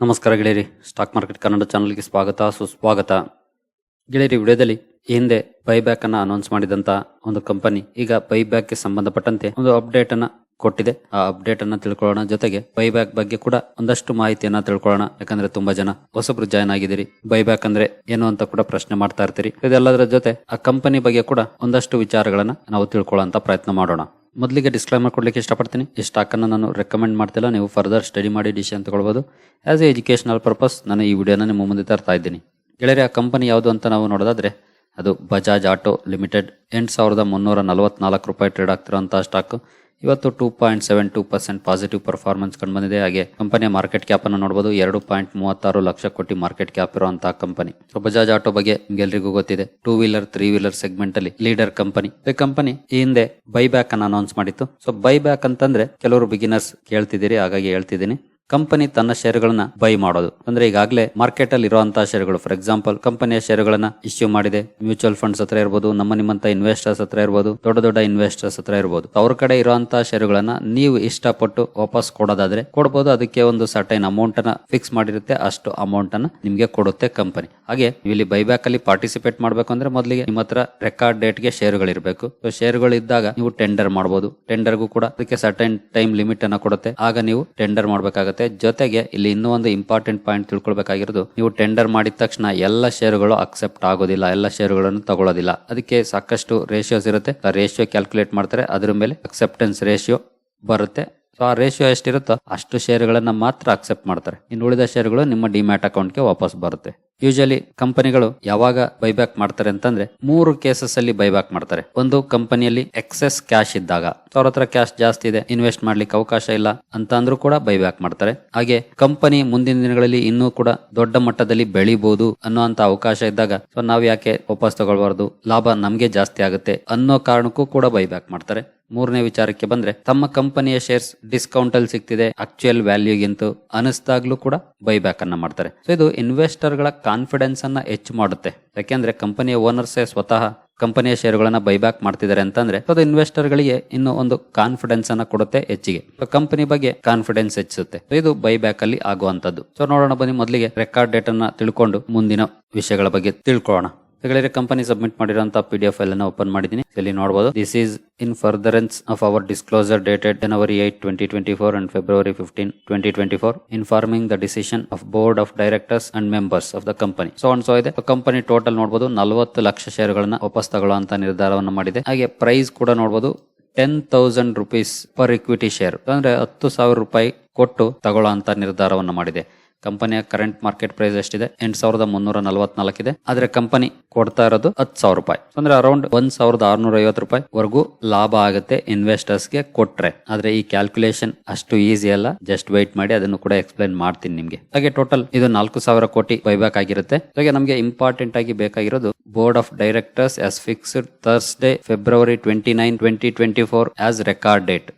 ನಮಸ್ಕಾರ ಗೆಳೆಯರಿ. Stock market Kannada ಚಾನಲ್ಗೆ ಸ್ವಾಗತ, ಸುಸ್ವಾಗತ. ಗೆಳೆಯರಿ, ವಿಡಿಯೋದಲ್ಲಿ ಹಿಂದೆ ಬೈಬ್ಯಾಕ್ ಅನ್ನ ಅನೌನ್ಸ್ ಮಾಡಿದಂತ ಒಂದು ಕಂಪನಿ ಈಗ ಬೈಬ್ಯಾಕ್ಗೆ ಸಂಬಂಧಪಟ್ಟಂತೆ ಒಂದು ಅಪ್ಡೇಟ್ ಅನ್ನ ಕೊಟ್ಟಿದೆ. ಆ ಅಪ್ಡೇಟ್ ಅನ್ನ ತಿಳ್ಕೊಳ್ಳೋಣ. ಜೊತೆಗೆ ಬೈಬ್ಯಾಕ್ ಬಗ್ಗೆ ಕೂಡ ಒಂದಷ್ಟು ಮಾಹಿತಿಯನ್ನ ತಿಳ್ಕೊಳ್ಳೋಣ. ಯಾಕಂದ್ರೆ ತುಂಬಾ ಜನ ಹೊಸಬ್ರು ಜಾಯ್ನ್ ಆಗಿದ್ದೀರಿ. ಬೈಬ್ಯಾಕ್ ಅಂದ್ರೆ ಏನು ಅಂತ ಕೂಡ ಪ್ರಶ್ನೆ ಮಾಡ್ತಾ ಇರ್ತೀರಿ. ಇದೆಲ್ಲದರ ಜೊತೆ ಆ ಕಂಪನಿ ಬಗ್ಗೆ ಕೂಡ ಒಂದಷ್ಟು ವಿಚಾರಗಳನ್ನ ನಾವು ತಿಳ್ಕೊಳ್ಳೋ ಪ್ರಯತ್ನ ಮಾಡೋಣ. ಮೊದಲಿಗೆ ಡಿಸ್ಕ್ಲೈಮರ್ ಕೊಡ್ಲಿಕ್ಕೆ ಇಷ್ಟಪಡ್ತೀನಿ. ಈ ಸ್ಟಾಕನ್ನು ನಾನು ರೆಕಮೆಂಡ್ ಮಾಡ್ತಿಲ್ಲ. ನೀವು ಫರ್ದರ್ ಸ್ಟಡಿ ಮಾಡಿ ಡಿಸಿಷನ್ ತಗೊಳ್ಬೋದು. ಆ್ಯಸ್ ಎ ಎಜುಕೇಷನಲ್ ಪರ್ಪಸ್ ನಾನು ಈ ವಿಡಿಯೋನ ನಿಮ್ಮ ಮುಂದೆ ತರ್ತಾ ಇದ್ದೀನಿ. ಗೆಳೆಯರೆ, ಆ ಕಂಪನಿ ಯಾವುದು ಅಂತ ನಾವು ನೋಡೋದಾದ್ರೆ, ಅದು ಬಜಾಜ್ ಆಟೋ ಲಿಮಿಟೆಡ್ ಎಂಟು ಸಾವಿರದ ಮುನ್ನೂರ ನಲವತ್ನಾಲ್ಕು ರೂಪಾಯಿ ಟ್ರೇಡ್ ಆಗ್ತಿರೋಂಥ ಸ್ಟಾಕ್ ಇವತ್ತು two point seven two percent positive performance ಕಂಡು ಬಂದಿದೆ. ಹಾಗೆ ಕಂಪನಿಯ ಮಾರ್ಕೆಟ್ ಕ್ಯಾಪ್ ಅನ್ನು ನೋಡಬಹುದು ಎರಡು ಪಾಯಿಂಟ್ ಮೂವತ್ತಾರು ಲಕ್ಷ ಕೋಟಿ ಮಾರ್ಕೆಟ್ ಕ್ಯಾಪ್ ಇರುವಂತಹ ಕಂಪನಿ ಬಜಾಜ್ ಆಟೋ ಬಗ್ಗೆ ಎಲ್ಲರಿಗೂ ಗೊತ್ತಿದೆ. Two wheeler three wheeler segment ಅಲ್ಲಿ ಲೀಡರ್ ಕಂಪನಿ ಈ ಕಂಪನಿ ಈ ಹಿಂದೆ ಬೈಬ್ಯಾಕ್ ಅನ್ನು ಅನೌನ್ಸ್ ಮಾಡಿತ್ತು. ಸೊ ಬೈ ಬ್ಯಾಕ್ ಅಂತಂದ್ರೆ ಕೆಲವರು ಬಿಗಿನರ್ಸ್ ಕೇಳ್ತಿದ್ದೀರಿ, ಹಾಗಾಗಿ ಹೇಳ್ತಿದ್ದೀನಿ. ಕಂಪನಿ ತನ್ನ ಶೇರ್ಗಳನ್ನ ಬೈ ಮಾಡೋದು. ಅಂದ್ರೆ ಈಗಾಗಲೇ ಮಾರ್ಕೆಟ್ ಅಲ್ಲಿ ಇರುವಂತಹ ಶೇರುಗಳು ಫಾರ್ ಎಕ್ಸಾಂಪಲ್ ಕಂಪನಿಯ ಷೇರುಗಳನ್ನ ಇಶ್ಯೂ ಮಾಡಿದೆ. ಮ್ಯೂಚುವಲ್ ಫಂಡ್ಸ್ ಹತ್ರ ಇರಬಹುದು ನಮ್ಮ ನಿಮ್ಮಂತ ಇನ್ವೆಸ್ಟರ್ಸ್ ಹತ್ರ ಇರಬಹುದು ದೊಡ್ಡ ದೊಡ್ಡ ಇನ್ವೆಸ್ಟರ್ಸ್ ಹತ್ರ ಇರಬಹುದು ಅವ್ರ ಕಡೆ ಇರುವಂತಹ ಶೇರುಗಳನ್ನ ನೀವು ಇಷ್ಟಪಟ್ಟು ವಾಪಸ್ ಕೊಡೋದಾದ್ರೆ ಕೊಡಬಹುದು ಅದಕ್ಕೆ ಒಂದು ಸರ್ಟೈನ್ ಅಮೌಂಟ್ ಅನ್ನ ಫಿಕ್ಸ್ ಮಾಡಿರುತ್ತೆ. ಅಷ್ಟು ಅಮೌಂಟ್ ಅನ್ನ ನಿಮ್ಗೆ ಕೊಡುತ್ತೆ ಕಂಪನಿ. ಹಾಗೆ ಇಲ್ಲಿ ಬೈಬ್ಯಾಕ್ ಅಲ್ಲಿ ಪಾರ್ಟಿಸಿಪೇಟ್ ಮಾಡ್ಬೇಕು ಅಂದ್ರೆ ಮೊದಲಿಗೆ ನಿಮ್ಮ ಹತ್ರ ರೆಕಾರ್ಡ್ ಡೇಟ್ಗೆ ಗಳು ಇರಬೇಕು. ಸೊ ಗಳು ಇದ್ದಾಗ ನೀವು ಟೆಂಡರ್ ಮಾಡಬಹುದು ಟೆಂಡರ್ಗೂ ಕೂಡ ಅದಕ್ಕೆ ಸರ್ಟೈನ್ ಟೈಮ್ ಲಿಮಿಟ್ ಅನ್ನ ಕೊಡುತ್ತೆ. ಆಗ ನೀವು ಟೆಂಡರ್ ಮಾಡಬೇಕಾಗುತ್ತೆ. ಜೊತೆಗೆ ಇಲ್ಲಿ ಇನ್ನೂ ಒಂದು ಇಂಪಾರ್ಟೆಂಟ್ ಪಾಯಿಂಟ್ ತಿಳ್ಕೊಳ್ಬೇಕಾಗಿರೋದು, ನೀವು ಟೆಂಡರ್ ಮಾಡಿದ ತಕ್ಷಣ ಎಲ್ಲ ಶೇರುಗಳು ಅಕ್ಸೆಪ್ಟ್ ಆಗೋದಿಲ್ಲ, ಎಲ್ಲ ಶೇರುಗಳನ್ನು ತಗೊಳ್ಳೋದಿಲ್ಲ ಅದಕ್ಕೆ ಸಾಕಷ್ಟು ರೇಷಿಯೋಸ್ ಇರುತ್ತೆ. ಆ ರೇಷಿಯೋ ಕ್ಯಾಲ್ಕುಲೇಟ್ ಮಾಡ್ತಾರೆ. ಅದ್ರ ಮೇಲೆ ಅಕ್ಸೆಪ್ಟೆನ್ಸ್ ರೇಷಿಯೋ ಬರುತ್ತೆ. ಸೊ ಆ ರೇಷಿಯೋ ಎಷ್ಟಿರುತ್ತೋ ಅಷ್ಟು ಶೇರ್ಗಳನ್ನ ಮಾತ್ರ ಅಕ್ಸೆಪ್ಟ್ ಮಾಡ್ತಾರೆ. ಇನ್ನು ಉಳಿದ ಶೇರ್ಗಳು ನಿಮ್ಮ ಡಿಮ್ಯಾಟ್ ಅಕೌಂಟ್ಗೆ ವಾಪಸ್ ಬರುತ್ತೆ. ಯೂಶಲಿ ಕಂಪನಿಗಳು ಯಾವಾಗ ಬೈಬ್ಯಾಕ್ ಮಾಡ್ತಾರೆ ಅಂತಂದ್ರೆ ಮೂರು ಕೇಸಸ್ ಅಲ್ಲಿ ಬೈಬ್ಯಾಕ್ ಮಾಡ್ತಾರೆ. ಒಂದು ಕಂಪನಿಯಲ್ಲಿ ಎಕ್ಸೆಸ್ ಕ್ಯಾಶ್ ಇದ್ದಾಗ. ಅವ್ರ ಹತ್ರ ಕ್ಯಾಶ್ ಜಾಸ್ತಿ ಇದೆ ಇನ್ವೆಸ್ಟ್ ಮಾಡ್ಲಿಕ್ಕೆ ಅವಕಾಶ ಇಲ್ಲ ಅಂತ ಅಂದ್ರೂ ಕೂಡ ಬೈಬ್ಯಾಕ್ ಮಾಡ್ತಾರೆ. ಹಾಗೆ ಕಂಪನಿ ಮುಂದಿನ ದಿನಗಳಲ್ಲಿ ಇನ್ನೂ ಕೂಡ ದೊಡ್ಡ ಮಟ್ಟದಲ್ಲಿ ಬೆಳಿಬಹುದು ಅನ್ನೋಂತ ಅವಕಾಶ ಇದ್ದಾಗ ಸೊ ನಾವ್ ಯಾಕೆ ವಾಪಸ್ ತಗೊಳ್ಬಾರ್ದು, ಲಾಭ ನಮ್ಗೆ ಜಾಸ್ತಿ ಆಗುತ್ತೆ ಅನ್ನೋ ಕಾರಣಕ್ಕೂ ಕೂಡ ಬೈಬ್ಯಾಕ್ ಮಾಡ್ತಾರೆ. ಮೂರನೇ ವಿಚಾರಕ್ಕೆ ಬಂದ್ರೆ ತಮ್ಮ ಕಂಪನಿಯ ಶೇರ್ಸ್ ಡಿಸ್ಕೌಂಟ್ ಅಲ್ಲಿ ಸಿಗ್ತಿದೆ ಆಕ್ಚುಯಲ್ ವ್ಯಾಲ್ಯೂಗಿಂತ ಅನಿಸ್ದಾಗ್ಲೂ ಕೂಡ ಬೈಬ್ಯಾಕ್ ಅನ್ನ ಮಾಡ್ತಾರೆ. ಸೊ ಇದು ಇನ್ವೆಸ್ಟರ್ಗಳ ಕಾನ್ಫಿಡೆನ್ಸ್ ಅನ್ನ ಹೆಚ್ಚು ಮಾಡುತ್ತೆ. ಯಾಕೆಂದ್ರೆ ಕಂಪನಿಯ ಓನರ್ಸೇ ಸ್ವತಃ ಕಂಪನಿಯ ಷೇರುಗಳನ್ನ ಬೈಬ್ಯಾಕ್ ಮಾಡ್ತಿದ್ದಾರೆ ಅಂತಂದ್ರೆ ಅದು ಇನ್ವೆಸ್ಟರ್ ಗಳಿಗೆ ಇನ್ನು ಒಂದು ಕಾನ್ಫಿಡೆನ್ಸ್ ಅನ್ನ ಕೊಡುತ್ತೆ ಹೆಚ್ಚಿಗೆ. ಕಂಪನಿ ಬಗ್ಗೆ ಕಾನ್ಫಿಡೆನ್ಸ್ ಹೆಚ್ಚಿಸುತ್ತೆ. ಇದು ಬೈಬ್ಯಾಕ್ ಅಲ್ಲಿ ಆಗುವಂತದ್ದು ಸೊ ನೋಡೋಣ ಬನ್ನಿ ಮೊದಲಿಗೆ ರೆಕಾರ್ಡ್ ಡೇಟ್ ಅನ್ನ ತಿಳ್ಕೊಂಡು ಮುಂದಿನ ವಿಷಯಗಳ ಬಗ್ಗೆ ತಿಳ್ಕೊಳ್ಳೋಣ. ಗೆಳೆಯರೆ ಕಂಪನಿ ಸಬ್ಮಿಟ್ ಮಾಡಿರುವಂತಹ ಪಿ ಡಿ ಎಫ್ ಅನ್ನು ಓಪನ್ ಮಾಡಿದ್ದೀನಿ. ಇಲ್ಲಿ ನೋಡಬಹುದು this is in furtherance of our disclosure dated January eight twenty twenty four and February fifteen twenty twenty four informing the decision of board of directors and members of the company so and so ಇದೆ company total ನೋಡಬಹುದು ನಲವತ್ತು ಲಕ್ಷ ಶೇರುಗಳನ್ನ ವಾಪಸ್ ತಗೊಳ್ಳುವಂತ ನಿರ್ಧಾರವನ್ನು ಮಾಡಿದೆ. ಹಾಗೆ price ಕೂಡ ನೋಡಬಹುದು ten thousand rupees per equity share ಅಂದ್ರೆ ಹತ್ತು ಸಾವಿರ ರೂಪಾಯಿ ಕೊಟ್ಟು ತಗೊಳ್ಳೋ ನಿರ್ಧಾರವನ್ನು ಮಾಡಿದೆ. ಕಂಪನಿಯ ಕರೆಂಟ್ ಮಾರ್ಕೆಟ್ ಪ್ರೈಸ್ ಎಷ್ಟಿದೆ? ಎಂಟು ಸಾವಿರದ ಮುನ್ನೂರ ನಲವತ್ನಾಲ್ಕಿದೆ ಆದ್ರೆ ಕಂಪನಿ ಕೊಡ್ತಾ ಇರೋದು ಹತ್ತು ಸಾವಿರ ರೂಪಾಯಿ. ಅಂದ್ರೆ ಅರೌಂಡ್ ಒಂದ್ ಸಾವಿರದ ಆರ್ನೂರ ಐವತ್ತು ರೂಪಾಯಿ ವರೆಗೂ ಲಾಭ ಆಗುತ್ತೆ ಇನ್ವೆಸ್ಟರ್ಸ್ಗೆ ಕೊಟ್ರೆ. ಆದ್ರೆ ಈ ಕ್ಯಾಲ್ಕುಲೇಷನ್ ಅಷ್ಟು ಈಸಿ ಅಲ್ಲ. ಜಸ್ಟ್ ವೈಟ್ ಮಾಡಿ ಅದನ್ನು ಕೂಡ ಎಕ್ಸ್ಪ್ಲೈನ್ ಮಾಡ್ತೀನಿ ನಿಮ್ಗೆ. ಹಾಗೆ ಟೋಟಲ್ ಇದು ನಾಲ್ಕು ಸಾವಿರ ಕೋಟಿ ಬೈಬ್ಯಾಕ್ ಆಗಿರುತ್ತೆ. ಹಾಗೆ ನಮಗೆ ಇಂಪಾರ್ಟೆಂಟ್ ಆಗಿ ಬೇಕಾಗಿರೋದು board of directors as fixed Thursday February twenty nine twenty twenty four as record date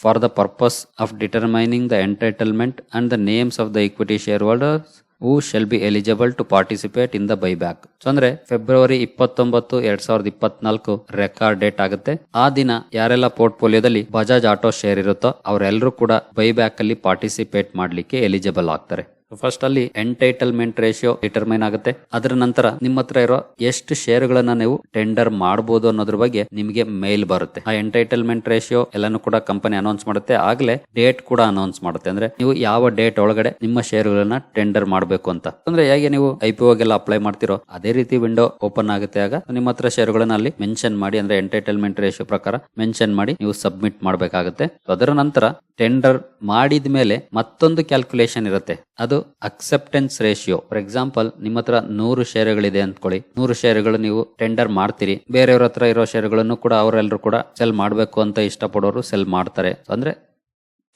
for the purpose of determining the entitlement and the names of the equity shareholders who shall be eligible to participate in the buyback. So ಅಂದ್ರೆ February ಇಪ್ಪತ್ತೊಂಬತ್ತು ಎರಡ್ ಸಾವಿರದ ಇಪ್ಪತ್ನಾಲ್ಕು record date ಆಗುತ್ತೆ ಆ ದಿನ ಯಾರೆಲ್ಲ ಪೋರ್ಟ್ಫೋಲಿಯೋದಲ್ಲಿ Bajaj auto share ಇರುತ್ತೋ ಅವರೆಲ್ಲರೂ ಕೂಡ ಬೈಬ್ಯಾಕ್ ಅಲ್ಲಿ ಪಾರ್ಟಿಸಿಪೇಟ್ ಮಾಡ್ಲಿಕ್ಕೆ ಎಲಿಜಿಬಲ್ ಆಗ್ತಾರೆ ಫಸ್ಟ್ ಅಲ್ಲಿ ಎಂಟೈಟಲ್ಮೆಂಟ್ ರೇಷಿಯೋ ಡಿಟರ್ಮೈನ್ ಆಗುತ್ತೆ. ಅದರ ನಂತರ ನಿಮ್ಮ ಹತ್ರ ಇರೋ ಎಷ್ಟು ಶೇರ್ಗಳನ್ನ ನೀವು ಟೆಂಡರ್ ಮಾಡಬಹುದು ಅನ್ನೋದ್ರ ಬಗ್ಗೆ ನಿಮಗೆ ಮೇಲ್ ಬರುತ್ತೆ. ಆ ಎಂಟೈಟಲ್ಮೆಂಟ್ ರೇಷಿಯೋ ಎಲ್ಲಾನು ಕೂಡ ಕಂಪನಿ ಅನೌನ್ಸ್ ಮಾಡುತ್ತೆ. ಆಗ್ಲೇ ಡೇಟ್ ಕೂಡ ಅನೌನ್ಸ್ ಮಾಡುತ್ತೆ. ಅಂದ್ರೆ ನೀವು ಯಾವ ಡೇಟ್ ಒಳಗಡೆ ನಿಮ್ಮ ಶೇರ್ಗಳನ್ನ ಟೆಂಡರ್ ಮಾಡಬೇಕು ಅಂತ. ಅಂದ್ರೆ ಹೇಗೆ ನೀವು ಐ ಪಿ ಅಪ್ಲೈ ಮಾಡ್ತಿರೋ ಅದೇ ರೀತಿ ವಿಂಡೋ ಓಪನ್ ಆಗುತ್ತೆ ಆಗ ನಿಮ್ಮ ಹತ್ರ ಅಲ್ಲಿ ಮೆನ್ಷನ್ ಮಾಡಿ, ಅಂದ್ರೆ ಎಂಟೈಟಲ್ಮೆಂಟ್ ರೇಷಿಯೋ ಪ್ರಕಾರ ಮೆನ್ಷನ್ ಮಾಡಿ ನೀವು ಸಬ್ಮಿಟ್ ಮಾಡಬೇಕಾಗುತ್ತೆ. ಅದರ ನಂತರ ಟೆಂಡರ್ ಮಾಡಿದ ಮೇಲೆ ಮತ್ತೊಂದು ಕ್ಯಾಲ್ಕುಲೇಷನ್ ಇರುತ್ತೆ. ಅದು ಅಕ್ಸೆಪ್ಟೆನ್ಸ್ ರೇಷಿಯೋ ಫಾರ್ ಎಕ್ಸಾಂಪಲ್ ನಿಮ್ಮ ಹತ್ರ ನೂರು ಷೇರುಗಳಿದೆ ಅಂದ್ಕೊಳ್ಳಿ. ನೂರು ಷೇರುಗಳು ನೀವು ಟೆಂಡರ್ ಮಾಡ್ತೀರಿ. ಬೇರೆಯವ್ರ ಹತ್ರ ಇರೋ ಷೇರುಗಳನ್ನು ಕೂಡ ಅವರೆಲ್ಲರೂ ಕೂಡ ಸೆಲ್ ಮಾಡಬೇಕು ಅಂತ ಇಷ್ಟಪಡೋರು ಸೆಲ್ ಮಾಡ್ತಾರೆ. ಅಂದ್ರೆ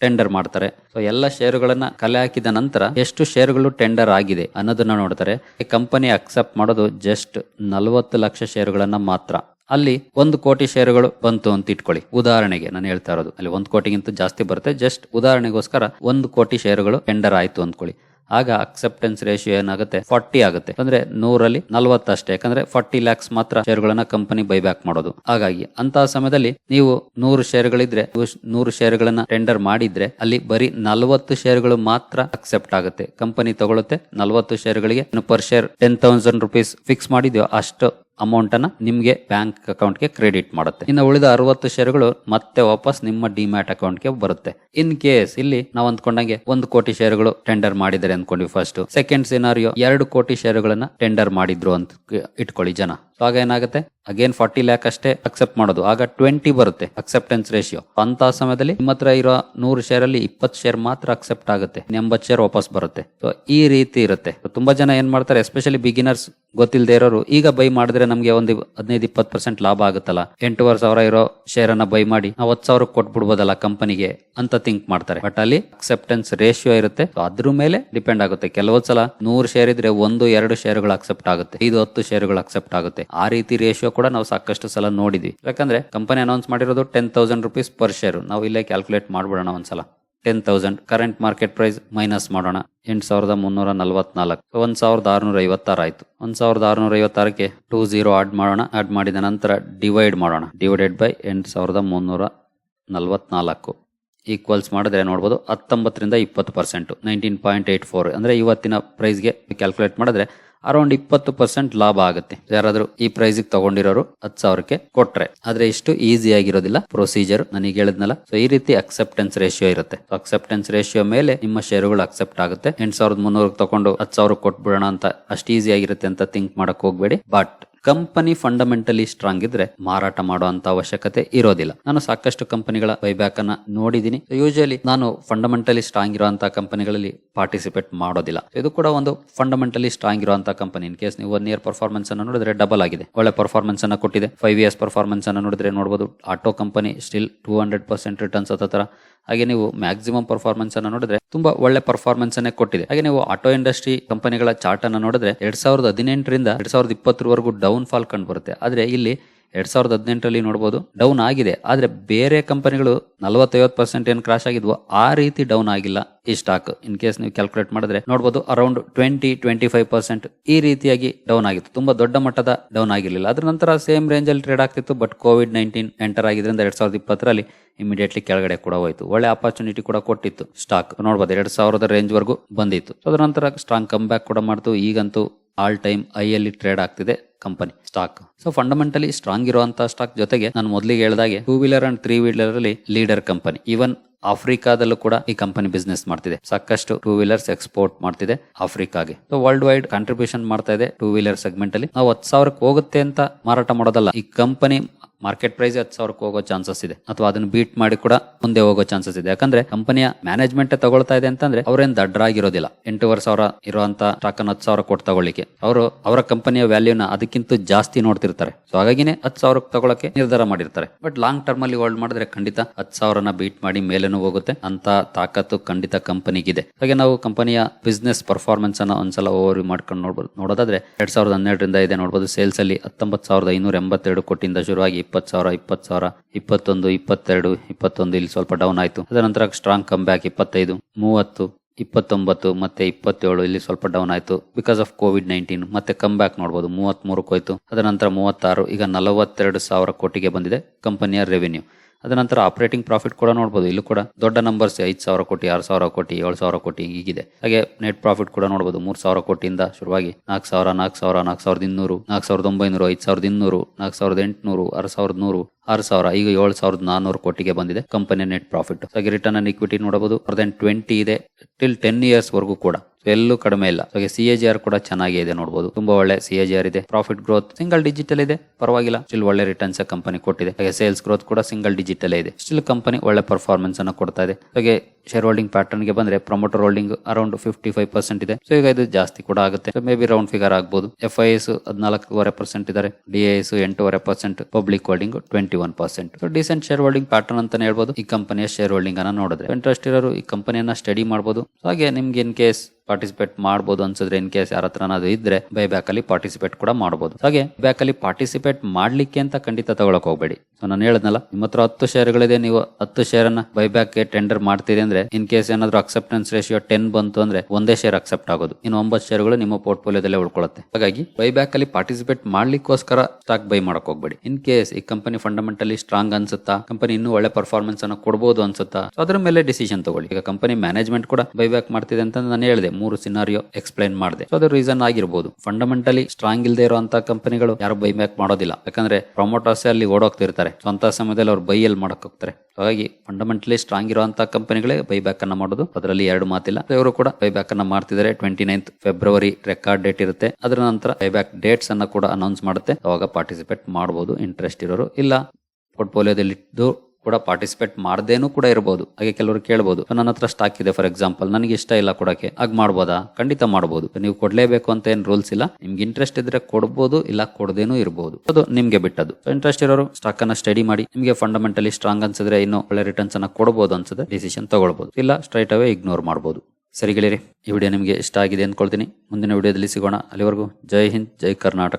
ಟೆಂಡರ್ ಮಾಡ್ತಾರೆ. ಸೊ ಎಲ್ಲ ಷೇರುಗಳನ್ನ ಕಲೆ ಹಾಕಿದ ನಂತರ ಎಷ್ಟು ಷೇರುಗಳು ಟೆಂಡರ್ ಆಗಿದೆ ಅನ್ನೋದನ್ನ ನೋಡ್ತಾರೆ. ಕಂಪನಿ ಅಕ್ಸೆಪ್ಟ್ ಮಾಡೋದು ಜಸ್ಟ್ ನಲವತ್ತು ಲಕ್ಷ ಷೇರುಗಳನ್ನ ಮಾತ್ರ. ಅಲ್ಲಿ ಒಂದು ಕೋಟಿ ಷೇರುಗಳು ಬಂತು ಅಂತ ಇಟ್ಕೊಳ್ಳಿ. ಉದಾಹರಣೆಗೆ ನಾನು ಹೇಳ್ತಾ ಇರೋದು. ಅಲ್ಲಿ ಒಂದು ಕೋಟಿಗಿಂತ ಜಾಸ್ತಿ ಬರುತ್ತೆ. ಜಸ್ಟ್ ಉದಾಹರಣೆಗೋಸ್ಕರ ಒಂದು ಕೋಟಿ ಷೇರುಗಳು ಟೆಂಡರ್ ಆಯ್ತು ಅಂದ್ಕೊಳ್ಳಿ. ಆಗ ಅಕ್ಸೆಪ್ಟೆನ್ಸ್ ರೇಷಿಯೋ ಏನಾಗುತ್ತೆ? ಫಾರ್ಟಿ ಆಗುತ್ತೆ. ಅಂದ್ರೆ ನೂರಲ್ಲಿ ನಲವತ್ತಷ್ಟೇ. ಯಾಕಂದ್ರೆ ಫಾರ್ಟಿ ಲ್ಯಾಕ್ಸ್ ಮಾತ್ರ ಶೇರ್ಗಳನ್ನ ಕಂಪನಿ ಬೈಬ್ಯಾಕ್ ಮಾಡೋದು. ಹಾಗಾಗಿ ಅಂತಹ ಸಮಯದಲ್ಲಿ ನೀವು ನೂರು ಶೇರ್ಗಳಿದ್ರೆ ನೂರು ಶೇರ್ಗಳನ್ನ ಟೆಂಡರ್ ಮಾಡಿದ್ರೆ, ಅಲ್ಲಿ ಬರೀ ನಲವತ್ತು ಶೇರ್ಗಳು ಮಾತ್ರ ಅಕ್ಸೆಪ್ಟ್ ಆಗುತ್ತೆ. ಕಂಪನಿ ತಗೊಳುತ್ತೆ, ನಲವತ್ತು ಶೇರ್ಗಳಿಗೆ per share ten thousand rupees fix ಮಾಡಿದ್ಯೋ ಅಷ್ಟು ಅಮೌಂಟ್ ನಿಮಗೆ ಬ್ಯಾಂಕ್ ಅಕೌಂಟ್ಗೆ ಕ್ರೆಡಿಟ್ ಮಾಡುತ್ತೆ. ಇನ್ನು ಉಳಿದ ಅರವತ್ತು ಶೇರುಗಳು ಮತ್ತೆ ವಾಪಸ್ ನಿಮ್ಮ ಡಿಮ್ಯಾಟ್ ಅಕೌಂಟ್ಗೆ ಬರುತ್ತೆ. ಇನ್ ಕೇಸ್ ಇಲ್ಲಿ ನಾವು ಅಂದ್ಕೊಂಡಂಗೆ ಒಂದು ಕೋಟಿ ಶೇರುಗಳು ಟೆಂಡರ್ ಮಾಡಿದರೆ ಅಂದ್ಕೊಂಡ್ವಿ ಫಸ್ಟ್ ಸೆಕೆಂಡ್ ಸಿನಾರಿಯೋ ಎರಡು ಕೋಟಿ ಶೇರುಗಳನ್ನ ಟೆಂಡರ್ ಮಾಡಿದ್ರು ಅಂತ ಇಟ್ಕೊಳ್ಳಿ ಜನ. ಸೊ ಆಗ ಏನಾಗುತ್ತೆ? ಅಗೇನ್ ಫಾರ್ಟಿ ಲ್ಯಾಕ್ ಅಷ್ಟೇ ಅಕ್ಸೆಪ್ಟ್ ಮಾಡೋದು. ಆಗ ಟ್ವೆಂಟಿ ಬರುತ್ತೆ ಅಕ್ಸೆಪ್ಟೆನ್ಸ್ ರೇಷಿಯೋ ಅಂತ ಸಮಯದಲ್ಲಿ ನಿಮ್ಮ ಹತ್ರ ಇರೋ ನೂರು ಶೇರ್ ಅಲ್ಲಿ ಇಪ್ಪತ್ತು ಶೇರ್ ಮಾತ್ರ ಅಕ್ಸೆಪ್ಟ್ ಆಗುತ್ತೆ. ಎಂಬತ್ತು ಶೇರ್ ವಾಪಸ್ ಬರುತ್ತೆ. ಸೊ ಈ ರೀತಿ ಇರುತ್ತೆ. ತುಂಬಾ ಜನ ಏನ್ ಮಾಡ್ತಾರೆ? ಎಸ್ಪೆಷಲಿ ಬಿಗಿನರ್ಸ್ ಗೊತ್ತಿಲ್ಲದೆ ಇರೋರು, ಈಗ ಬೈ ಮಾಡಿದ್ರೆ ನಮಗೆ ಒಂದು ಹದಿನೈದು, ಇಪ್ಪತ್ತು ಪರ್ಸೆಂಟ್ ಲಾಭ ಆಗುತ್ತಲ್ಲ? ಎಂಟೂವರೆ ಸಾವಿರ ಇರೋ ಶೇರ್ ಅನ್ನ ಬೈ ಮಾಡಿ ನಾವು ಹತ್ತು ಸಾವಿರ ಕೊಟ್ಬಿಡ್ಬೋದಲ್ಲ ಕಂಪನಿಗೆ ಅಂತ ಥಿಂಕ್ ಮಾಡ್ತಾರೆ. ಬಟ್ ಅಲ್ಲಿ ಅಕ್ಸೆಪ್ಟೆನ್ಸ್ ರೇಷಿಯೋ ಇರುತ್ತೆ. ಅದ್ರ ಮೇಲೆ ಡಿಪೆಂಡ್ ಆಗುತ್ತೆ. ಕೆಲವೊಂದ್ ಸಲ ನೂರು ಶೇರ್ ಇದ್ರೆ ಒಂದು, ಎರಡು ಶೇರ್ಗಳು ಅಕ್ಸೆಪ್ಟ್ ಆಗುತ್ತೆ. ಐದು, ಹತ್ತು ಶೇರ್ಗಳು ಅಕ್ಸೆಪ್ಟ್ ಆಗುತ್ತೆ. ಆ ರೀತಿ ರೇಷಿಯೋ ಕೂಡ ನಾವು ಸಾಕಷ್ಟು ಸಲ ನೋಡಿದ್ವಿ. ಯಾಕಂದ್ರೆ ಕಂಪನಿ ಅನೌನ್ಸ್ ಮಾಡಿರೋದು ten thousand rupees per share ನಾವು ಇಲ್ಲೇ ಕ್ಯಾಲ್ಕುಲೇಟ್ ಮಾಡ್ಬಿಡೋಣ ಒಂದ್ಸಲ. Ten thousand current market price minus ಮಾಡೋಣ. ಎಂಟು ಸಾವಿರದ ಮುನ್ನೂರ ನಲವತ್ನಾಲ್ಕು. ಒಂದು ಸಾವಿರದ ಆರುನೂರ ಐವತ್ತಾರು ಆಯಿತು. ಒಂದು ಸಾವಿರದ ಆರುನೂರ ಐವತ್ತಾರಕ್ಕೆ ಟೂ ಜೀರೋ ಆಡ್ ಮಾಡೋಣ. ಆಡ್ ಮಾಡಿದ ನಂತರ ಡಿವೈಡ್ ಮಾಡೋಣ. ಡಿವೈಡೆಡ್ ಬೈ ಎಂಟು ಸಾವಿರದ ಮುನ್ನೂರ ನಲವತ್ನಾಲ್ಕು. ಈಕ್ವಲ್ಸ್ ಮಾಡಿದ್ರೆ ನೋಡ್ಬೋದು ಹತ್ತೊಂಬತ್ತರಿಂದ ಇಪ್ಪತ್ತು percent nineteen point eight four ಅಂದರೆ ಇವತ್ತಿನ ಪ್ರೈಸ್ಗೆ ಕ್ಯಾಲ್ಕುಲೇಟ್ ಮಾಡಿದ್ರೆ ಅರೌಂಡ್ ಇಪ್ಪತ್ತು ಪರ್ಸೆಂಟ್ ಲಾಭ ಆಗುತ್ತೆ. ಯಾರಾದರೂ ಈ ಪ್ರೈಸ್ಗೆ ತಗೊಂಡಿರೋರು ಹತ್ತು ಸಾವಿರಕ್ಕೆ ಕೊಟ್ರೆ. ಆದ್ರೆ ಇಷ್ಟು ಈಸಿ ಆಗಿರೋದಿಲ್ಲ ಪ್ರೊಸೀಜರ್ ನನಗೆ ಹೇಳಿದ್ನಲ್ಲ. ಸೊ ಈ ರೀತಿ ಅಕ್ಸೆಪ್ಟೆನ್ಸ್ ರೇಷಿಯೋ ಇರುತ್ತೆ. ಅಕ್ಸೆಪ್ಟೆನ್ಸ್ ರೇಷಿಯೋ ಮೇಲೆ ನಿಮ್ಮ ಶೇರುಗಳು ಅಕ್ಸೆಪ್ಟ್ ಆಗುತ್ತೆ. ಎಂಟು ಸಾವಿರದ ಮುನ್ನೂರು ತಗೊಂಡು ಹತ್ತು ಸಾವಿರ ಕೊಟ್ಬಿಡೋಣ ಅಂತ ಅಷ್ಟು ಈಸಿ ಆಗಿರುತ್ತೆ ಅಂತ ಥಿಂಕ್ ಮಾಡಕ್ ಹೋಗ್ಬೇಡಿ. ಬಟ್ ಕಂಪನಿ ಫಂಡಮೆಂಟಲಿ ಸ್ಟ್ರಾಂಗ್ ಇದ್ರೆ ಮಾರಾಟ ಮಾಡುವಂತ ಅವಶ್ಯಕತೆ ಇರೋದಿಲ್ಲ. ನಾನು ಸಾಕಷ್ಟು ಕಂಪನಿಗಳ ಬೈಬ್ಯಾಕ್ ಅನ್ನ ನೋಡಿದೀನಿ ಯೂಶಲಿ ನಾನು ಫಂಡಮೆಂಟಲಿ ಸ್ಟ್ರಾಂಗ್ ಇರುವಂತಹ ಕಂಪನಿಗಳಲ್ಲಿ ಪಾರ್ಟಿಸಿಪೇಟ್ ಮಾಡೋದಿಲ್ಲ. ಇದು ಕೂಡ ಒಂದು ಫಂಡಮೆಂಟಲಿ ಸ್ಟ್ರಾಂಗ್ ಇರುವಂತಹ ಕಂಪನಿ ಇನ್ ಕೇಸ್ ನೀವು ಒನ್ ಇಯರ್ ಪರ್ಫಾರ್ಮೆನ್ಸ್ ಅನ್ನು ನೋಡಿದ್ರೆ ಡಬಲ್ ಆಗಿದೆ. ಒಳ್ಳೆ ಪರ್ಫಾರ್ಮೆನ್ಸ್ ಅನ್ನ ಕೊಟ್ಟಿದೆ. ಫೈವ್ ಇಯರ್ಸ್ ಪರ್ಫಾರ್ಮೆನ್ಸ್ ಅನ್ನು ನೋಡಿದ್ರೆ ನೋಡಬಹುದು auto company still two hundred percent returns ಹತ್ರ ಹಾಗೆ ನೀವು ಮ್ಯಾಕ್ಸಿಮಮ್ ಪರ್ಫಾರ್ಮೆನ್ಸ್ ಅನ್ನ ನೋಡಿದ್ರೆ ತುಂಬಾ ಒಳ್ಳೆ ಪರ್ಫಾರ್ಮೆನ್ಸ್ ಅನ್ನೇ ಕೊಟ್ಟಿದೆ. ಹಾಗೆ ನೀವು ಆಟೋ ಇಂಡಸ್ಟ್ರಿ ಕಂಪನಿಗಳ ಚಾರ್ಟ್ ಅನ್ನ ನೋಡಿದ್ರೆ ಎರಡ್ ಸಾವಿರದ ಹದಿನೆಂಟರಿಂದ ಎರಡ್ ಸಾವಿರದ ಇಪ್ಪತ್ತರವರೆಗೂ ಡೌನ್ ಫಾಲ್ ಕಂಡು ಬರುತ್ತೆ ಆದರೆ ಇಲ್ಲಿ ಎರಡ್ ಸಾವಿರದ ಹದಿನೆಂಟರಲ್ಲಿ ನೋಡ್ಬೋದು ಡೌನ್ ಆಗಿದೆ. ಆದರೆ ಬೇರೆ ಕಂಪನಿಗಳು ನಲವತ್ತೈವತ್ತು ಪರ್ಸೆಂಟ್ ಏನು ಕ್ರಾಶ್ ಆಗಿದ್ವು ಆ ರೀತಿ ಡೌನ್ ಆಗಿಲ್ಲ ಈ ಸ್ಟಾಕ್ ಇನ್ ಕೇಸ್ ನೀವು ಕ್ಯಾಲ್ಕುಲೇಟ್ ಮಾಡಿದ್ರೆ ನೋಡಬಹುದು around twenty twenty five percent ಈ ರೀತಿಯಾಗಿ ಡೌನ್ ಆಗಿತ್ತು. ತುಂಬಾ ದೊಡ್ಡ ಮಟ್ಟದ ಡೌನ್ ಆಗಿರಲಿಲ್ಲ. ಅದರ ನಂತರ ಸೇಮ್ ರೇಂಜ್ ಅಲ್ಲಿ ಟ್ರೇಡ್ ಆಗ್ತಿತ್ತು ಬಟ್ ಕೋವಿಡ್ ನೈನ್ಟೀನ್ ಎಂಟರ್ ಆಗಿದ್ರಿಂದ ಎರಡ್ ಸಾವಿರದ ಇಪ್ಪತ್ತರಲ್ಲಿ ಇಮಿಡಿಯೇಟ್ಲಿ ಕೆಳಗಡೆ ಕೂಡ ಹೋಯಿತು. ಒಳ್ಳೆ ಅಪರ್ಚುನಿಟಿ ಕೂಡ ಕೊಟ್ಟಿತ್ತು ಸ್ಟಾಕ್ ನೋಡಬಹುದು ಎರಡ್ ಸಾವಿರದ ರೇಂಜ್ ವರೆಗೂ ಬಂದಿತ್ತು. ಅದ್ರ ನಂತರ ಸ್ಟ್ರಾಂಗ್ ಕಮ್ ಬ್ಯಾಕ್ ಕೂಡ ಮಾಡ್ತು. ಈಗಂತೂ ಆಲ್ ಟೈಮ್ ಐ ಅಲ್ಲಿ ಟ್ರೇಡ್ ಆಗ್ತಿದೆ. Company stock so fundamentally strong ಇರುವಂತಹ ಸ್ಟಾಕ್ ಜೊತೆಗೆ ನಾನು ಮೊದಲಿಗೆ ಹೇಳಿದಾಗೆ two wheeler and three wheeler ಅಲ್ಲಿ ಲೀಡರ್ ಕಂಪನಿ ಈವನ್ ಆಫ್ರಿಕಾದಲ್ಲೂ ಕೂಡ ಈ ಕಂಪನಿ ಬಿಸ್ನೆಸ್ ಮಾಡ್ತಿದೆ. ಸಾಕಷ್ಟು ಟೂ ವೀಲರ್ಸ್ ಎಕ್ಸ್ಪೋರ್ಟ್ ಮಾಡ್ತಿದೆ ಆಫ್ರಿಕಾಗೆ. ಸೊ ವರ್ಲ್ಡ್ ವೈಡ್ ಕಾಂಟ್ರಿಬ್ಯೂಷನ್ ಮಾಡ್ತಾ ಇದೆ ಟೂ ವೀಲರ್ ಸೆಗ್ಮೆಂಟ್ ಅಲ್ಲಿ. ನಾವು ಹತ್ತು ಸಾವಿರಕ್ಕೆ ಹೋಗುತ್ತೆ ಅಂತ ಮಾರಾಟ ಮಾಡೋದಲ್ಲ. ಈ ಕಂಪನಿ ಮಾರ್ಕೆಟ್ ಪ್ರೈಸ್ ಹತ್ತು ಸಾವಿರಕ್ಕೆ ಹೋಗೋ ಚಾನ್ಸಸ್ ಇದೆ. ಅಥವಾ ಅದನ್ನ ಬೀಟ್ ಮಾಡಿ ಕೂಡ ಮುಂದೆ ಹೋಗೋ ಚಾನ್ಸಸ್ ಇದೆ. ಯಾಕಂದ್ರೆ ಕಂಪನಿಯ ಮ್ಯಾನೇಜ್ಮೆಂಟ್ ತಗೊಳ್ತಾ ಇದೆ ಅಂತಂದ್ರೆ ಅವ್ರೇನ್ ದಡ್ಡರಾಗಿರೋದಿಲ್ಲ ಎಂಟೂವರೆ ಸಾವಿರ ಇರುವಂತ ಸ್ಟಾಕ್ ಅನ್ನು ಹತ್ತು ಸಾವಿರ ಕೊಟ್ಟು ತಗೊಳ್ಳಿಕ್ಕೆ. ಅವರು ಅವರ ಕಂಪನಿಯ ವ್ಯಾಲ್ಯೂನ ಅದಕ್ಕಿಂತ ಜಾಸ್ತಿ ನೋಡ್ತಿರ್ತಾರೆ. ಸೊ ಹಾಗಾಗಿನೇ ಹತ್ತು ಸಾವಿರಕ್ಕೆ ತಗೊಳಕ್ಕೆ ನಿರ್ಧಾರ ಮಾಡಿರ್ತಾರೆ. ಬಟ್ ಲಾಂಗ್ ಟರ್ಮ್ ಅಲ್ಲಿ ಹೋಲ್ಡ್ ಮಾಡಿದ್ರೆ ಖಂಡಿತ ಹತ್ತು ಸಾವಿರನ ಬೀಟ್ ಮಾಡಿ ಮೇಲೇನು ಹೋಗುತ್ತೆ ಅಂತ ತಾಕತ್ತು ಖಂಡಿತ ಕಂಪನಿಗಿದೆ. ಹಾಗೆ ನಾವು ಕಂಪನಿಯ ಬಿಸ್ನೆಸ್ ಪರ್ಫಾರ್ಮೆನ್ಸ್ ಅನ್ನ ಒಂದ್ಸಲ ಓವರ್ ಮಾಡ್ಕೊಂಡು ನೋಡ್ಬೋದು. ನೋಡೋದಾದ್ರೆ ಎರಡ್ ಸಾವಿರದ ಹನ್ನೆರಡರಿಂದ ಇದೆ ನೋಡಬಹುದು ಸೇಲ್ಸ್ ಅಲ್ಲಿ ಹತ್ತೊಂಬತ್ ಸಾವಿರದ ಐನೂರ ಎಂಬತ್ತೆರಡು ಕೋಟಿಯಿಂದ ಶುರುವಾಗಿ ಇಪ್ಪತ್ತು ಸಾವಿರ ಇಪ್ಪತ್ತು ಸಾವಿರ, ಇಪ್ಪತ್ತೊಂದು, ಇಪ್ಪತ್ತೆರಡು, ಇಪ್ಪತ್ತೊಂದು ಇಲ್ಲಿ ಸ್ವಲ್ಪ ಡೌನ್ ಆಯ್ತು. ಅದರ ನಂತರ ಸ್ಟ್ರಾಂಗ್ ಕಮ್ ಬ್ಯಾಕ್ ಇಪ್ಪತ್ತೈದು, ಮೂವತ್ತು, ಇಪ್ಪತ್ತೊಂಬತ್ತು, ಮತ್ತೆ ಇಪ್ಪತ್ತೇಳು ಇಲ್ಲಿ ಸ್ವಲ್ಪ ಡೌನ್ ಆಯ್ತು. ಬಿಕಾಸ್ ಆಫ್ ಕೋವಿಡ್ ನೈನ್ಟೀನ್ ಮತ್ತೆ ಕಮ್ ಬ್ಯಾಕ್ ನೋಡಬಹುದು ಮೂವತ್ತ್ ಮೂರಕ್ಕೆ ಹೋಯ್ತು ಅದರ ನಂತರ ಮೂವತ್ತಾರು, ಈಗ ನಲವತ್ತೆರಡು ಸಾವಿರ ಕೋಟಿಗೆ ಬಂದಿದೆ ಕಂಪನಿಯ ರೆವೆನ್ಯೂ ಅದರ ನಂತರ ಆಪರೇಟಿಂಗ್ ಪ್ರಾಫಿಟ್ ಕೂಡ ನೋಡಬಹುದು ಇಲ್ಲೂ ಕೂಡ ದೊಡ್ಡ ನಂಬರ್ಸ್ ಐದು ಸಾವಿರ ಕೋಟಿ, ಆರು ಸಾವಿರ ಕೋಟಿ, ಏಳು ಸಾವಿರ ಕೋಟಿ ಹೀಗಿದೆ. ಹಾಗೆ ನೆಟ್ ಪ್ರಾಫಿಟ್ ಕೂಡ ನೋಡಬಹುದು ಮೂರು ಸಾವಿರ ಕೋಟಿಯಿಂದ ಶುರುವಾಗಿ ನಾಲ್ಕು ಸಾವಿರ ನಾಲ್ಕು ಸಾವಿರ, ನಾಲ್ಕು ಸಾವಿರದ ಇನ್ನೂರು, ನಾಲ್ಕು ಸಾವಿರದ ಒಂಬೈನೂರು, ಐದು ಸಾವಿರದ ಇನ್ನೂರು, ನಾಲ್ಕು ಸಾವಿರದ ಎಂಟುನೂರು, ಆರು ಸಾವಿರದ ನೂರು, ಆರು ಸಾವಿರ, ಈಗ ಏಳು ಸಾವಿರದ ನಾನ್ನೂರು ಕೋಟಿಗೆ ಬಂದಿದೆ ಕಂಪನಿಯ ನೆಟ್ ಪ್ರಾಫಿಟ್ ಹಾಗೆ ರಿಟರ್ನ್ ಅನ್ ಇಕ್ವಿಟಿ ನೋಡಬಹುದು ಟ್ವೆಂಟಿ ಇದೆ ಟಿಲ್ ಟೆನ್ ಇಯರ್ಸ್ ವರೆಗೂ ಕೂಡ. ಎಲ್ಲೂ ಕಡಿಮೆ ಇಲ್ಲ. ಹಾಗೆ ಸಿ ಎ ಜಿ ಆರ್ ಕೂಡ ಚೆನ್ನಾಗಿದೆ ಇದೆ ನೋಡಬಹುದು ತುಂಬಾ ಒಳ್ಳೆ ಸಿ ಎ ಜಿ ಆರ್ ಇದೆ. ಪ್ರಾಫಿಟ್ ಗ್ರೋತ್ ಸಿಂಗಲ್ ಡಿಜಿಟಲ್ ಇದೆ. ಪರವಾಗಿಲ್ಲ. ಸ್ಟಿಲ್ ಒಳ್ಳೆ ರಿಟರ್ನ್ಸ್ ಕಂಪನಿ ಕೊಟ್ಟಿದೆ. ಹಾಗೆ ಸೇಲ್ಸ್ ಗ್ರೋತ್ ಕೂಡ ಸಿಂಗಲ್ ಡಿಜಿಟಲ್ ಇದೆ. ಸ್ಟಿಲ್ ಕಂಪನಿ ಒಳ್ಳೆ ಪರ್ಫಾರ್ಮೆನ್ಸ್ ಅನ್ನು ಕೊಡ್ತಾ ಇದೆ. ಹಾಗೆ ಶೇರ್ ಹೋಲ್ಡಿಂಗ್ ಪ್ಯಾಟರ್ನ್ಗೆ ಬಂದ್ರೆ promoter holding around fifty five percent ಇದೆ. ಸೊ ಈಗ ಇದು ಜಾಸ್ತಿ ಕೂಡ ಆಗುತ್ತೆ. ಮೇ ಬಿ ರೌಂಡ್ ಫಿಗರ್ ಆಗಬಹುದು ಎಫ್ ಐ ಎಸ್ ಹದಿನಾಲ್ಕೂವರೆ ಪರ್ಸೆಂಟ್ ಇದಾರೆ. ಡಿ ಎಸ್ ಎಂಟೂವರೆ percent public holding twenty one percent so decent share holding pattern ಅಂತಾನೆ ಹೇಳ್ಬೋದು. ಈ ಕಂಪನಿಯ ಶೇರ್ ಹೋಲ್ಡಿಂಗ್ ಅನ್ನ ನೋಡಿದ್ರೆ. ಇಂಟ್ರೆಸ್ಟ್ ಇರೋರು ಈ ಕಂಪನಿಯನ್ನ ಸ್ಟಡಿ ಮಾಡಬಹುದು ಹಾಗೆ ನಿಮ್ಗೆ ಇನ್ ಕೇಸ್ ಪಾರ್ಟಿಸಿಪೇಟ್ ಮಾಡಬಹುದು ಅನ್ಸಿದ್ರೆ ಇನ್ ಕೇಸ್ ಯಾರ ಹತ್ರ ಇದ್ರೆ, ಬೈ ಬ್ಯಾಕ್ ಅಲ್ಲಿ ಪಾರ್ಟಿಸಿಪೇಟ್ ಕೂಡ ಮಾಡಬಹುದು ಹಾಗೆ ಬ್ಯಾಕ್ ಅಲ್ಲಿ ಪಾರ್ಟಿಸಿಪೇಟ್ ಮಾಡ್ಲಿಕ್ಕೆ ಅಂತ ಖಂಡಿತ ತಗೊಳಕ್ ಹೋಗ್ಬೇಡಿ. ಸೊ ನಾನು ಹೇಳದ್ನಲ್ಲ, ನಿಮ್ಮ ಹತ್ರ ಹತ್ತು ಶೇರ್ಗಳಿದೆ ನೀವು ಹತ್ತು ಶೇರ್ ಅನ್ನ ಬೈ ಬ್ಯಾಕ್ ಟೆಂಡರ್ ಮಾಡ್ತೀರಿ ಅಂದ್ರೆ ಇನ್ ಕೇಸ್ ಏನಾದ್ರು ಅಕ್ಸೆಪ್ಟೆನ್ಸ್ ರೇಷಿಯೋ ಟೆನ್ ಬಂತು ಅಂದ್ರೆ, ಒಂದೇ ಶೇರ್ ಅಕ್ಸೆಪ್ಟ್ ಆಗೋದು. ಇನ್ನು ಒಂಬತ್ತು ಶೇರ್ಗಳು ನಿಮ್ಮ ಪೋರ್ಟ್ಫೋಲಿಯೋದಲ್ಲೇ ಉಳ್ಕೊಳ್ಳುತ್ತೆ ಹಾಗಾಗಿ, ಬೈ ಬ್ಯಾಕ್ ಅಲ್ಲಿ ಪಾರ್ಟಿಸಿಪೇಟ್ ಮಾಡ್ಲಿಕ್ಕೋಸ್ಕರ ಸ್ಟಾಕ್ ಬೈ ಮಾಡಕ್ ಹೋಗ್ಬೇಡಿ. ಇನ್ ಕೇಸ್ ಈ ಕಂಪನಿ ಫಂಡಮೆಂಟಲಿ ಸ್ಟ್ರಾಂಗ್ ಅನ್ಸುತ್ತಾ ಕಂಪನಿ ಇನ್ನೂ ಒಳ್ಳೆ ಪರ್ಫಾರ್ಮೆನ್ಸ್ ಅನ್ನ ಕೊಡಬಹುದು ಅನ್ಸುತ್ತಾ ಅದ್ರ ಮೇಲೆ ಡಿಸಿಷನ್ ತಗೊಳ್ಳಿ. ಈಗ ಕಂಪನಿ ಮ್ಯಾನೇಜ್ಮೆಂಟ್ ಕೂಡ ಬೈ ಬ್ಯಾಕ್ ಮಾಡ್ತಿದೆ ಅಂತ ನಾನು ಹೇಳಿದೆ. ಮೂರು ಸಿನಾರಿಯೋ ಎಕ್ಸ್ಪ್ಲೈನ್ ಮಾಡಿದೆ. ಸೊ ಅದ್ರ ರೀಸನ್ ಆಗಿರ್ಬೋದು. ಫಂಡಮೆಂಟಲಿ ಸ್ಟ್ರಾಂಗ್ ಇಲ್ಲದೆ ಇರುವಂತ ಕಂಪನಿಗಳು ಯಾರು ಬೈ ಬ್ಯಾಕ್ ಮಾಡೋದಿಲ್ಲ. ಯಾಕಂದ್ರೆ ಪ್ರಮೋಟರ್ಸ್ ಅಲ್ಲಿ ಓಡೋಗ್ತಿರ್ತಾರೆ. ಸ್ವಂತ ಸಮಯದಲ್ಲಿ ಅವ್ರು ಬೈ ಅಲ್ಲಿ ಮಾಡಕ್ ಹೋಗ್ತಾರೆ ಹಾಗಾಗಿ ಫಂಡಮೆಂಟಲಿ ಸ್ಟ್ರಾಂಗ್ ಇರುವಂತ ಕಂಪನಿಗಳೇ ಬೈ ಬ್ಯಾಕ್ ಅನ್ನ ಮಾಡೋದು. ಅದರಲ್ಲಿ ಎರಡು ಮಾತಿಲ್ಲ. ಇವರು ಕೂಡ ಬೈ ಬ್ಯಾಕ್ ಅನ್ನ ಮಾಡ್ತಿದ್ದಾರೆ. Twenty ninth February record date ಇರುತ್ತೆ. ಅದರ ನಂತರ ಬೈ ಬ್ಯಾಕ್ ಡೇಟ್ಸ್ ಅನ್ನ ಕೂಡ ಅನೌನ್ಸ್ ಮಾಡುತ್ತೆ. ಅವಾಗ ಪಾರ್ಟಿಸಿಪೇಟ್ ಮಾಡಬಹುದು ಇಂಟ್ರೆಸ್ಟ್ ಇರೋರು ಇಲ್ಲ. ಪೋರ್ಟ್ಫೋಲಿಯೋದಲ್ಲಿದ್ದು ಕೂಡ ಪಾರ್ಟಿಸಿಪೇಟ್ ಮಾಡದೇನು ಕೂಡ ಇರಬಹುದು ಹಾಗೆ ಕೆಲವರು ಕೇಳಬಹುದು ನನ್ನ ಹತ್ರ ಸ್ಟಾಕ್ ಇದೆ ಫಾರ್ ಎಕ್ಸಾಂಪಲ್ ನನಗೆ ಇಷ್ಟ ಇಲ್ಲ ಕೊಡಕ್ಕೆ ಆಗ ಮಾಡ್ಬೋದಾ? ಖಂಡಿತ ಮಾಡಬಹುದು ನೀವು ಕೊಡ್ಲೇಬೇಕು ಅಂತ ಏನ್ ರೂಲ್ಸ್ ಇಲ್ಲ. ನಿಮ್ಗೆ ಇಂಟ್ರೆಸ್ಟ್ ಇದ್ರೆ ಕೊಡಬಹುದು ಇಲ್ಲ ಕೊಡದೇನು ಇರಬಹುದು ಅದು ನಿಮ್ಗೆ ಬಿಟ್ಟದ್ದು. ಇಂಟ್ರೆಸ್ಟ್ ಇರೋರು ಸ್ಟಾಕ್ ಅನ್ನ ಸ್ಟಡಿ ಮಾಡಿ, ನಿಮಗೆ ಫಂಡಮೆಂಟಲಿ ಸ್ಟ್ರಾಂಗ್ ಅನ್ಸಿದ್ರೆ ಇನ್ನು ಒಳ್ಳೆ ರಿಟರ್ನ್ಸ್ ಅನ್ನ ಕೊಡಬಹುದು ಅನ್ಸಿದ್ರೆ ಡಿಸಿಷನ್ ತಗೊಳ್ಬಹುದು ಇಲ್ಲ ಸ್ಟ್ರೈಟ್ ಅವೇ ಇಗ್ನೋರ್ ಮಾಡಬಹುದು ಸರಿ ಗೆಳೆಯರಿ, ಈ ವಿಡಿಯೋ ನಿಮಗೆ ಇಷ್ಟ ಆಗಿದೆ ಅಂದ್ಕೊಳ್ತೀನಿ. ಮುಂದಿನ ವಿಡಿಯೋದಲ್ಲಿ ಸಿಗೋಣ. ಅಲ್ಲಿವರೆಗೂ ಜೈ ಹಿಂದ್, ಜೈ ಕರ್ನಾಟಕ.